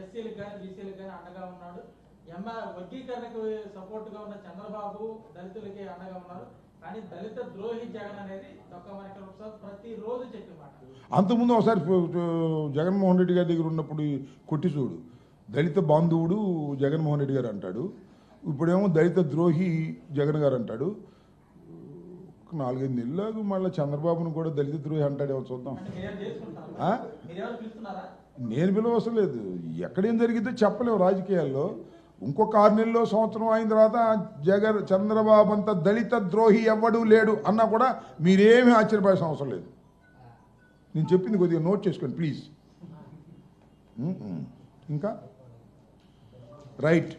ఎస్సీలకు కానీ బీసీలకు కానీ అండగా ఉన్నాడు. ఎంఆర్ వర్గీకరణకు సపోర్ట్గా ఉన్న చంద్రబాబు దళితులకి అండగా ఉన్నారు. కానీ దళిత ద్రోహి జగన్ అనేది దొక్క మనకి ప్రతి రోజు చెప్పే మాట. అంతకుముందు ఒకసారి జగన్మోహన్ రెడ్డి గారి దగ్గర ఉన్నప్పుడు కొట్టి చూడు. దళిత బాంధవుడు జగన్మోహన్ రెడ్డి గారు అంటాడు. ఇప్పుడేమో దళిత ద్రోహి జగన్ గారు అంటాడు. నాలుగైదు నెలలకు మళ్ళీ చంద్రబాబును కూడా దళిత ద్రోహి అంటాడేమో చూద్దాం. నేను పిలవసరం లేదు ఎక్కడేం జరిగితే చెప్పలేవు రాజకీయాల్లో. ఇంకొక ఆరు నెలల్లో సంవత్సరం అయిన తర్వాత జగన్ చంద్రబాబు అంత దళిత ద్రోహి ఎవ్వడూ లేడు అన్నా కూడా మీరేమీ ఆశ్చర్యపోయాల్సిన అవసరం లేదు. నేను చెప్పింది కొద్దిగా నోట్ చేసుకోండి ప్లీజ్. ఇంకా? రైట్.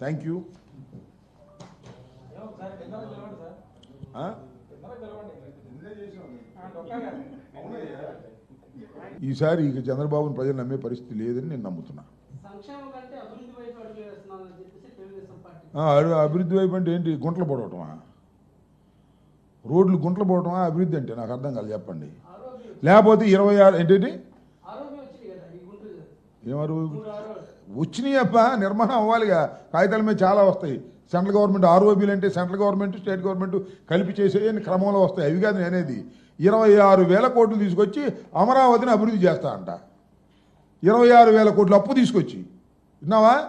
Thank you. సార్ ఈసారి ఇక చంద్రబాబును ప్రజలు నమ్మే పరిస్థితి లేదని నేను నమ్ముతున్నా. అభివృద్ధి వైపు అంటే ఏంటి? గుంటలు పడవటమా? రోడ్లు గుంటలు పడటమా అభివృద్ధి అంటే నాకు అర్థం కాదు చెప్పండి. లేకపోతే ఇరవై ఆరు ఏంటంటే ఏమారు వచ్చినాయి అప్ప నిర్మాణం అవ్వాలిగా. కాగితాల మీద చాలా వస్తాయి. సెంట్రల్ గవర్నమెంట్ ఆర్ఓబీలు అంటే సెంట్రల్ గవర్నమెంట్ స్టేట్ గవర్నమెంట్ కలిపి చేసే క్రమంలో వస్తాయి. అవి కాదు నేనేది. ఇరవై ఆరు వేల కోట్లు తీసుకొచ్చి అమరావతిని అభివృద్ధి చేస్తా అంట. ఇరవై ఆరు వేల కోట్లు అప్పు తీసుకొచ్చి. విన్నావా?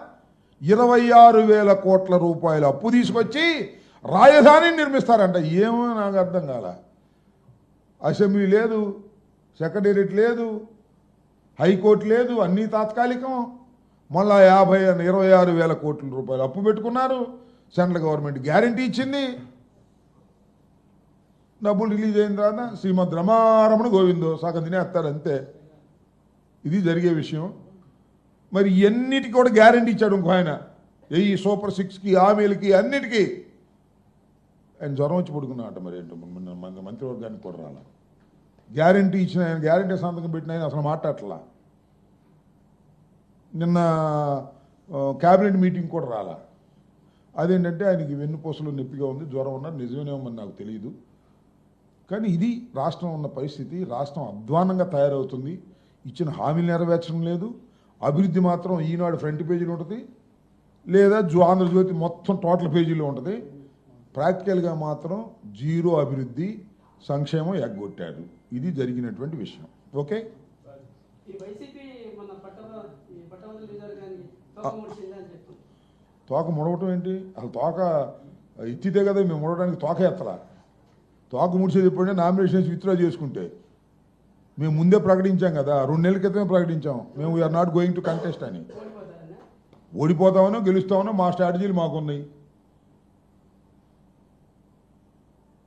ఇరవై ఆరు వేల కోట్ల రూపాయల అప్పు తీసుకొచ్చి రాజధానిని నిర్మిస్తారంట. ఏమో నాకు అర్థం కాల. అసెంబ్లీ లేదు సెక్రటేరియట్ లేదు హైకోర్టు లేదు అన్నీ తాత్కాలికం. మళ్ళా యాభై ఇరవై ఆరు వేల కోట్ల రూపాయలు అప్పు పెట్టుకున్నారు. సెంట్రల్ గవర్నమెంట్ గ్యారంటీ ఇచ్చింది. డబ్బులు రిలీజ్ అయిన తర్వాత శ్రీమద్ రమారమణ గోవిందో సగం తినేస్తారు అంతే ఇది జరిగే విషయం. మరి ఎన్నిటికి కూడా గ్యారంటీ ఇచ్చాడు ఇంకో ఆయన. ఈ సూపర్ సిక్స్కి హామీలకి అన్నిటికీ. ఆయన జ్వరం వచ్చి పడుకున్నాట మరి ఏంటో మంత్రివర్గానికి కూడా రాల. గ్యారంటీ ఇచ్చిన ఆయన గ్యారంటీ సంతకం పెట్టిన ఆయన అసలు మాట్లాడలా నిన్న క్యాబినెట్ మీటింగ్ కూడా రాలా. అదేంటంటే ఆయనకి వెన్నుపూసలు నొప్పిగా ఉంది జ్వరం ఉన్నారు నిజమేనేమో నాకు తెలియదు కానీ ఇది రాష్ట్రం ఉన్న పరిస్థితి రాష్ట్రం అధ్వానంగా తయారవుతుంది. ఇచ్చిన హామీలు నెరవేర్చడం లేదు. అభివృద్ధి మాత్రం ఈనాడు ఫ్రంట్ పేజీలో ఉంటుంది. లేదా జో ఆంధ్రజ్యోతి మొత్తం టోటల్ పేజీలో ఉంటుంది. ప్రాక్టికల్గా మాత్రం జీరో అభివృద్ధి సంక్షేమం ఎగ్గొట్టారు. ఇది జరిగినటువంటి విషయం. ఓకే? తోక ముడవటం ఏంటి? అసలు తోక ఎత్తితే కదా మేము ముడవడానికి తోక ఎత్తలా? తోక ముడిచేది ఎప్పుడంటే నామినేషన్స్ విత్డ్రా చేసుకుంటే. మేము ముందే ప్రకటించాం కదా రెండు నెలల క్రితమే ప్రకటించాం. మేము we are not going to contest అని. ఓడిపోతామనో గెలుస్తామనో మా స్ట్రాటజీలు మాకున్నాయి.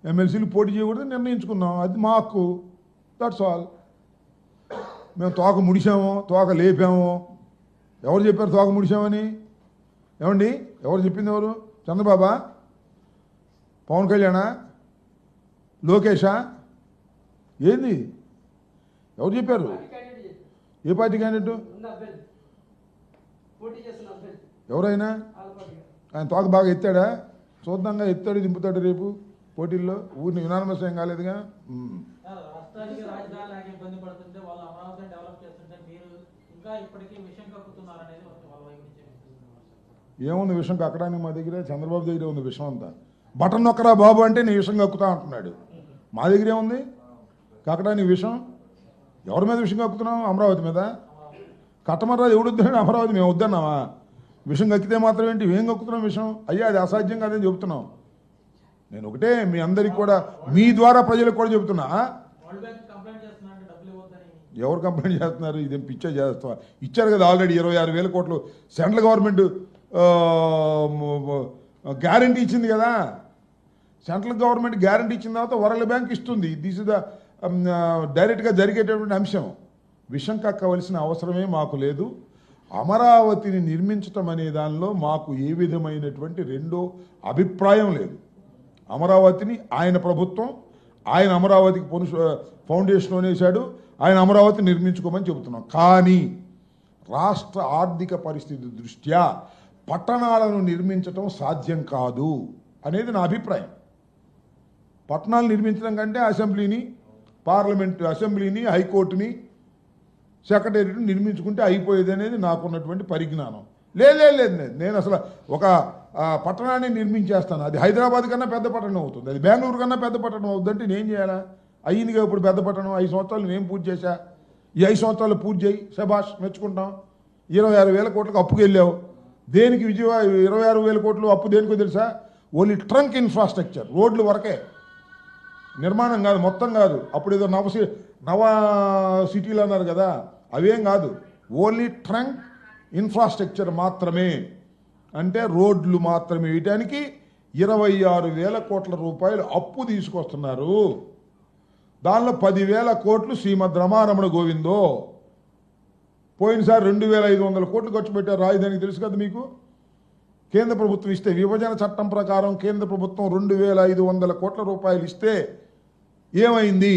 ఎమ్మెల్సీలు పోటీ చేయకూడదు నిర్ణయించుకున్నాం. అది మా హక్కు. దట్స్ ఆల్ మేము తోక ముడిసాము తోక లేపాము. ఎవరు చెప్పారు తోక ముడిసామని? ఏమండి? ఎవరు చెప్పింది ఎవరు? చంద్రబాబా? పవన్ కళ్యాణా? లోకేషా ఏంది? ఎవరు చెప్పారు? ఏ పార్టీ క్యాండిడేట్ ఎవరైనా? ఆయన తోక బాగా ఎత్తాడా? చూద్దాంగా ఎత్తాడు దింపుతాడు రేపు పోటీల్లో. ఊరిని యునానమస్ ఏం కాలేదుగా. ఏముంది విషయం కక్కడానికి మా దగ్గర? చంద్రబాబు దగ్గర ఉంది విషయం అంతా. బటన్ నొక్కరా బాబు అంటే నీ విషయం కక్కుతా అంటున్నాడు. మా దగ్గరే ఉంది కాకడానికి విషయం ఎవరి మీద విషయం కక్కుతున్నాం అమరావతి మీద. కట్టమర్రాజు ఎవడు వద్దని అమరావతి మేము వద్దన్నామా? విషయం కక్కితే మాత్రం ఏంటి? ఏం కక్కుతున్నాం విషయం అయ్యా అది అసాధ్యం కాదని చెబుతున్నాం నేను ఒకటే మీ అందరికి కూడా మీ ద్వారా ప్రజలకు కూడా చెబుతున్నా ఎవరు కంప్లైంట్ చేస్తున్నారు? ఇదేం పిచ్చే చేస్తా ఇచ్చారు కదా ఆల్రెడీ ఇరవై ఆరు వేల కోట్లు. సెంట్రల్ గవర్నమెంట్ గ్యారంటీ ఇచ్చింది కదా. సెంట్రల్ గవర్నమెంట్ గ్యారంటీ ఇచ్చిన తర్వాత వరల్డ్ బ్యాంక్ ఇస్తుంది. దిస్ ఇస్ ద డైరెక్ట్గా జరిగేటటువంటి అంశం. విషం కక్కవలసిన అవసరమే మాకు లేదు. అమరావతిని నిర్మించటం అనే దానిలో మాకు ఏ విధమైనటువంటి రెండో అభిప్రాయం లేదు. అమరావతిని ఆయన ప్రభుత్వం ఆయన అమరావతికి పొను ఫౌండేషన్ వేశాడు ఆయన అమరావతి నిర్మించుకోమని చెబుతున్నాం. కానీ రాష్ట్ర ఆర్థిక పరిస్థితి దృష్ట్యా పట్టణాలను నిర్మించటం సాధ్యం కాదు అనేది నా అభిప్రాయం. పట్టణాలు నిర్మించడం కంటే అసెంబ్లీని పార్లమెంట్ అసెంబ్లీని హైకోర్టుని సెక్రటేరియట్ని నిర్మించుకుంటే అయిపోయేది అనేది నాకున్నటువంటి పరిజ్ఞానం. లేదు లేదు లేదు నేను అసలు ఒక పట్టణాన్ని నిర్మించేస్తాను. అది హైదరాబాద్ కన్నా పెద్ద పట్టణం అవుతుంది. అది బెంగళూరు కన్నా పెద్ద పట్టణం అవుతుందంటే నేను చేయాలా? అయ్యిందిగా ఇప్పుడు పెద్ద పట్టణం. ఐదు సంవత్సరాలు నేను పూజ చేశా. ఈ ఐదు సంవత్సరాలు పూజ చేయి. శబాష్ మెచ్చుకుంటాం. ఇరవై ఆరు వేల కోట్లకు అప్పుకి వెళ్ళావు దేనికి విజయవాడ ఇరవై ఆరు వేల కోట్లు అప్పు దేనికో తెలుసా? Only trunk infrastructure. రోడ్లు వరకే. నిర్మాణం కాదు మొత్తం కాదు. అప్పుడు ఏదో నవ సి- నవ సిటీలు అన్నారు కదా అవేం కాదు. ఓన్లీ ట్రంక్ ఇన్ఫ్రాస్ట్రక్చర్ మాత్రమే. అంటే రోడ్లు మాత్రమే. వేయటానికి ఇరవై ఆరు వేల కోట్ల రూపాయలు అప్పు తీసుకొస్తున్నారు. దానిలో పదివేల కోట్లు శ్రీమద్ రమారమణ గోవిందో. పోయినసారి రెండు వేల ఐదు వందల కోట్లు ఖర్చు పెట్టారు. రాజధానికి తెలుసు కదా మీకు? కేంద్ర ప్రభుత్వం ఇస్తే విభజన చట్టం ప్రకారం కేంద్ర ప్రభుత్వం రెండు వేల ఐదు వందల కోట్ల రూపాయలు ఇస్తే ఏమైంది?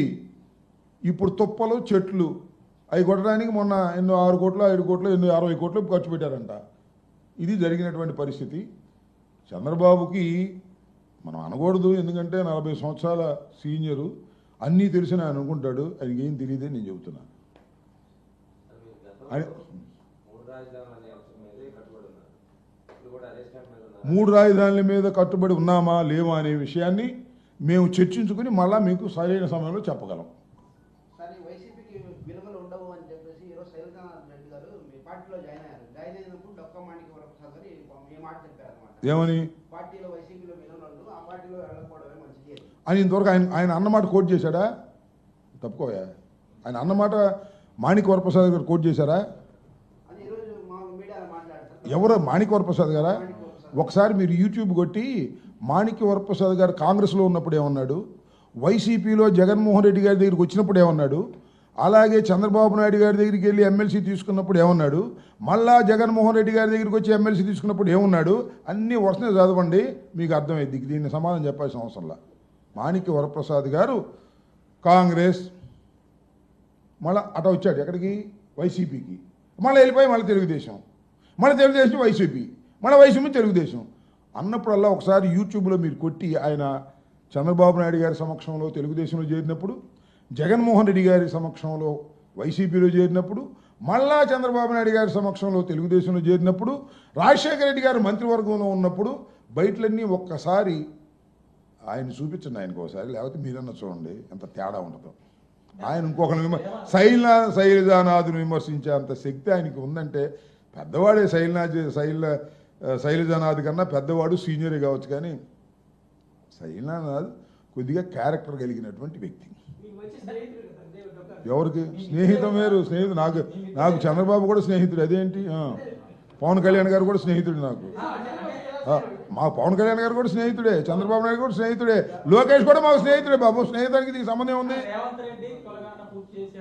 ఇప్పుడు తుప్పలు చెట్లు అవి కొట్టడానికి మొన్న ఎన్నో ఆరు కోట్లు ఐదు కోట్లు ఎన్నో అరవై కోట్లు ఖర్చు పెట్టారంట. ఇది జరిగినటువంటి పరిస్థితి. చంద్రబాబుకి మనం అనకూడదు ఎందుకంటే నలభై సంవత్సరాల సీనియరు. అన్నీ తెలిసిన ఆయన అనుకుంటాడు ఆయనకి ఏం తెలియదే నేను చెబుతున్నా. గతంలో మూడు రాజధానులు అనే అంశం మీదే కట్టుబడి ఉన్నారు. ఇప్పుడు కూడా అదే స్టాండ్ మీద ఉన్నారు. మూడు రాజధానుల మీద కట్టుబడి ఉన్నామా లేవా అనే విషయాన్ని మేము చర్చించుకుని మళ్ళా మీకు సరైన సమయంలో చెప్పగలం. ఏమని? అని. ఆయన ఇంతవరకు ఆయన ఆయన అన్నమాట కోట్ చేశాడా? తప్పుకోయా ఆయన అన్నమాట మాణిక వరప్రసాద్ గారు కోట్ చేశారా? ఎవరు? మాణిక వరప్రసాద్ గారా. ఒకసారి మీరు యూట్యూబ్ కొట్టి మాణిక్య వరప్రసాద్ గారు కాంగ్రెస్లో ఉన్నప్పుడు ఏమన్నాడు? వైసీపీలో జగన్మోహన్ రెడ్డి గారి దగ్గరికి వచ్చినప్పుడు ఏమన్నాడు? అలాగే చంద్రబాబు నాయుడు గారి దగ్గరికి వెళ్ళి ఎమ్మెల్సీ తీసుకున్నప్పుడు ఏమన్నాడు? మళ్ళా జగన్మోహన్ రెడ్డి గారి దగ్గరికి వచ్చి ఎమ్మెల్సీ తీసుకున్నప్పుడు ఏమున్నాడు? అన్ని వరుసనే చదవండి మీకు అర్థమైంది దీన్ని సమాధానం చెప్పాల్సిన అవసరంలా మాణిక్య వరప్రసాద్ గారు కాంగ్రెస్ మళ్ళీ అట వచ్చాడు. ఎక్కడికి? వైసీపీకి. మళ్ళీ వెళ్ళిపోయి మళ్ళీ తెలుగుదేశం. మళ్ళీ తెలుగుదేశం వైసీపీ. మళ్ళీ వైసీపీ తెలుగుదేశం. అన్నప్పుడల్లా ఒకసారి యూట్యూబ్లో మీరు కొట్టి ఆయన చంద్రబాబు నాయుడు గారి సమక్షంలో తెలుగుదేశంలో చేరినప్పుడు జగన్మోహన్ రెడ్డి గారి సమక్షంలో వైసీపీలో చేరినప్పుడు మళ్ళా చంద్రబాబు నాయుడు గారి సమక్షంలో తెలుగుదేశంలో చేరినప్పుడు రాజశేఖర రెడ్డి గారు మంత్రివర్గంలో ఉన్నప్పుడు బయటలన్నీ ఒక్కసారి ఆయన చూపించండి ఆయనకు ఒకసారి. లేకపోతే మీరన్నా చూడండి ఎంత తేడా ఉంటుందో. ఆయన ఇంకొకరిని విమర్శ శైల శైలజానాథుని విమర్శించే అంత శక్తి ఆయనకి ఉందంటే పెద్దవాడే శైలనాథ్ శైల శైలజానాథ్ కన్నా పెద్దవాడు సీనియరే కావచ్చు కానీ శైలజానాథ్ కొద్దిగా క్యారెక్టర్ కలిగినటువంటి వ్యక్తి. ఎవరికి? స్నేహితం వేరు స్నేహితుడు. నాకు నాకు చంద్రబాబు కూడా స్నేహితుడు. అదేంటి? పవన్ కళ్యాణ్ గారు కూడా స్నేహితుడు నాకు. మా పవన్ కళ్యాణ్ గారు కూడా స్నేహితుడే చంద్రబాబు నాయుడు కూడా స్నేహితుడే లోకేష్ కూడా మాకు స్నేహితుడే బాబు. స్నేహితానికి దీనికి సంబంధం ఉంది